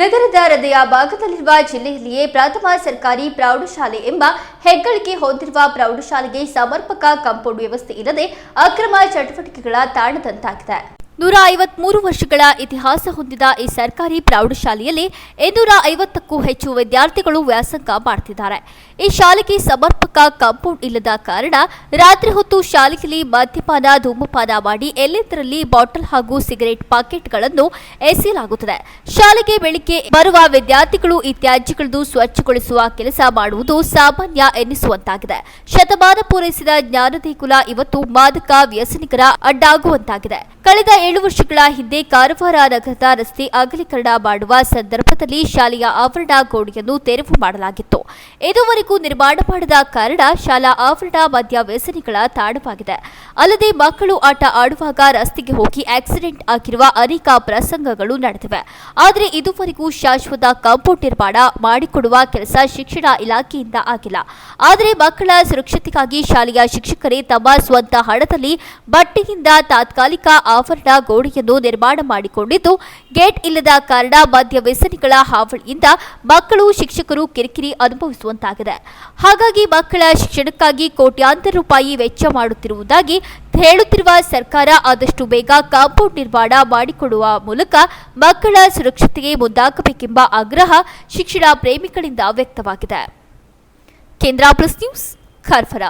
ನಗರದ ಹೃದಯ ಭಾಗದಲ್ಲಿರುವ ಜಿಲ್ಲೆಯಲ್ಲಿಯೇ ಪ್ರಥಮ ಸರ್ಕಾರಿ ಪ್ರೌಢಶಾಲೆ ಎಂಬ ಹೆಗ್ಗಳಿಕೆ ಹೊಂದಿರುವ ಪ್ರೌಢಶಾಲೆಗೆ ಸಮರ್ಪಕ ಕಾಂಪೌಂಡ್ ವ್ಯವಸ್ಥೆ ಇಲ್ಲದೆ ಅಕ್ರಮ ಚಟುವಟಿಕೆಗಳ ತಾಣದಂತಾಗಿದೆ ನೂರ ಐವತ್ಮೂರು ವರ್ಷಗಳ ಇತಿಹಾಸ ಹೊಂದಿದ ಈ ಸರ್ಕಾರಿ ಪ್ರೌಢಶಾಲೆಯಲ್ಲಿ ಇನ್ನೂರ ಐವತ್ತಕ್ಕೂ ಹೆಚ್ಚು ವಿದ್ಯಾರ್ಥಿಗಳು ವ್ಯಾಸಂಗ ಮಾಡ್ತಿದ್ದಾರೆ. ಈ ಶಾಲೆಗೆ ಸಮರ್ಪಕ ಕಾಂಪೌಂಡ್ ಇಲ್ಲದ ಕಾರಣ ರಾತ್ರಿ ಹೊತ್ತು ಶಾಲೆಯಲ್ಲಿ ಮದ್ಯಪಾನ, ಧೂಮಪಾನ ಮಾಡಿ ಎಲ್ಲೆಂದರಲ್ಲಿ ಬಾಟಲ್ ಹಾಗೂ ಸಿಗರೇಟ್ ಪಾಕೆಟ್ಗಳನ್ನು ಎಸೆಯಲಾಗುತ್ತದೆ. ಶಾಲೆಗೆ ಬೆಳಿಗ್ಗೆ ಬರುವ ವಿದ್ಯಾರ್ಥಿಗಳು ಈ ತ್ಯಾಜ್ಯಗಳನ್ನು ಸ್ವಚ್ಛಗೊಳಿಸುವ ಕೆಲಸ ಮಾಡುವುದು ಸಾಮಾನ್ಯ ಎನ್ನಿಸುವಂತಾಗಿದೆ. ಶತಮಾನ ಪೂರೈಸಿದ ಜ್ಞಾನದೇಗುಲ ಇವತ್ತು ಮಾದಕ ವ್ಯಸನಿಕರ ಅಡ್ಡಾಗುವಂತಾಗಿದೆ. ಕಳೆದ ಏಳು ವರ್ಷಗಳ ಹಿಂದೆ ಕಾರವಾರ ನಗರದ ರಸ್ತೆ ಅಗಲೀಕರಣ ಮಾಡುವ ಸಂದರ್ಭದಲ್ಲಿ ಶಾಲೆಯ ಆವರಣ ಗೋಡೆಯನ್ನು ತೆರವು ಮಾಡಲಾಗಿತ್ತು. ಇದುವರೆಗೂ ನಿರ್ಮಾಣ ಮಾಡದ ಕಾರಣ ಶಾಲಾ ಆವರಣ ಮದ್ಯ ವ್ಯಸನಿಗಳ ತಾಣವಾಗಿದೆ. ಅಲ್ಲದೆ ಮಕ್ಕಳು ಆಟ ಆಡುವಾಗ ರಸ್ತೆಗೆ ಹೋಗಿ ಆಕ್ಸಿಡೆಂಟ್ ಆಗಿರುವ ಅನೇಕ ಪ್ರಸಂಗಗಳು ನಡೆದಿವೆ. ಆದರೆ ಇದುವರೆಗೂ ಶಾಶ್ವತ ಕಾಂಪೌಂಡ್ ನಿರ್ಮಾಣ ಮಾಡಿಕೊಡುವ ಕೆಲಸ ಶಿಕ್ಷಣ ಇಲಾಖೆಯಿಂದ ಆಗಿಲ್ಲ. ಆದರೆ ಮಕ್ಕಳ ಸುರಕ್ಷತೆಗಾಗಿ ಶಾಲೆಯ ಶಿಕ್ಷಕರೇ ತಮ್ಮ ಸ್ವಂತ ಹಣದಲ್ಲಿ ಬಟ್ಟೆಯಿಂದ ತಾತ್ಕಾಲಿಕ ಆವರಣ ಗೋಡೆಯನ್ನು ನಿರ್ಮಾಣ ಮಾಡಿಕೊಂಡಿದ್ದು, ಗೇಟ್ ಇಲ್ಲದ ಕಾರಣ ಮದ್ಯ ವ್ಯಸನಿಗಳ ಹಾವಳಿಯಿಂದ ಮಕ್ಕಳು, ಶಿಕ್ಷಕರು ಕಿರಿಕಿರಿ ಅನುಭವಿಸುವಂತಾಗಿದೆ. ಹಾಗಾಗಿ ಮಕ್ಕಳ ಶಿಕ್ಷಣಕ್ಕಾಗಿ ಕೋಟ್ಯಾಂತರ ರೂಪಾಯಿ ವೆಚ್ಚ ಮಾಡುತ್ತಿರುವುದಾಗಿ ಹೇಳುತ್ತಿರುವ ಸರ್ಕಾರ, ಆದಷ್ಟು ಬೇಗ ಕಾಂಪೌಂಡ್ ನಿರ್ಮಾಣ ಮಾಡಿಕೊಡುವ ಮೂಲಕ ಮಕ್ಕಳ ಸುರಕ್ಷತೆಗೆ ಮುಂದಾಗಬೇಕೆಂಬ ಆಗ್ರಹ ಶಿಕ್ಷಣ ಪ್ರೇಮಿಗಳಿಂದ ವ್ಯಕ್ತವಾಗಿದೆ. ಕೇಂದ್ರ ಪ್ಲಸ್ ನ್ಯೂಸ್ ಖರ್ಫರ